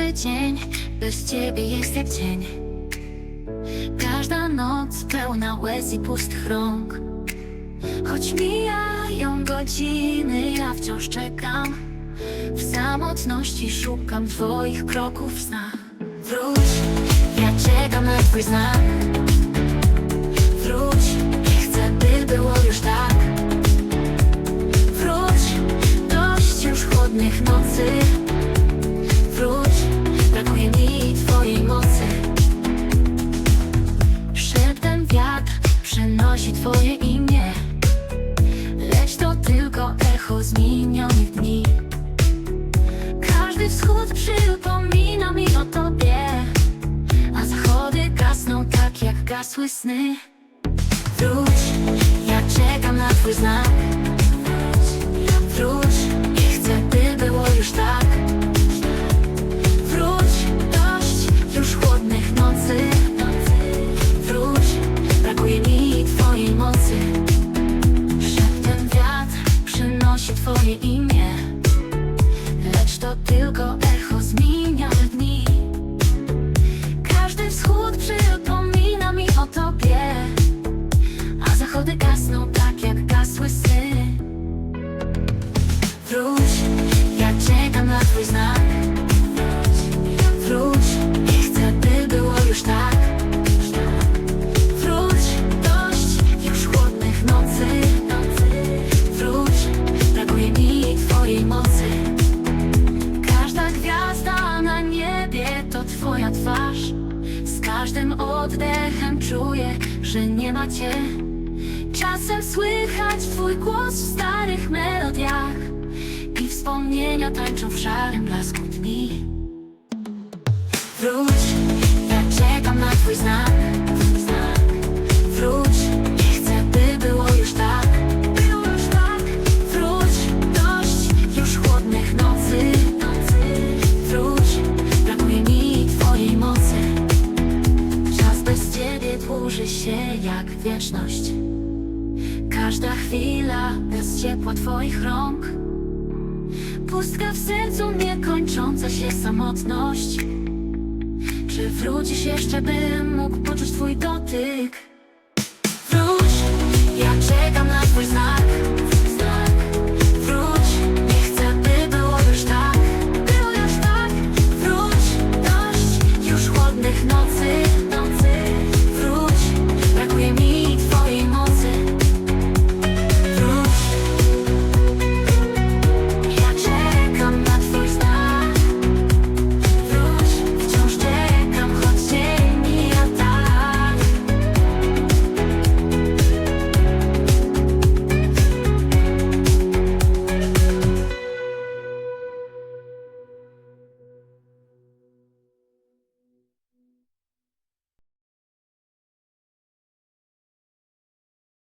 Każdy dzień bez ciebie jest jak dzień. Każda noc pełna łez i pustych rąk Choć mijają godziny, ja wciąż czekam. W samotności szukam twoich kroków w snach Wróć, ja czekam na twój znak. Wróć, chcę by było już tak. Wróć, dość już chłodnych nocy echo z minionych dni. Każdy wschód przypomina mi o tobie A zachody gasną tak jak gasły sny. Wróć, ja czekam na twój znak twoje imię Lecz to tylko echo z minionych dni. Każdy wschód przypomina mi o tobie A zachody gasną każdym oddechem czuję, że nie ma cię. Czasem słychać twój głos w starych melodiach I wspomnienia tańczą w szarym blasku dłuży się jak wieczność. Każda chwila bez ciepła twoich rąk. Pustka w sercu niekończąca się samotność. Czy wrócisz jeszcze, bym mógł poczuć twój dotyk? Wróć, ja czekam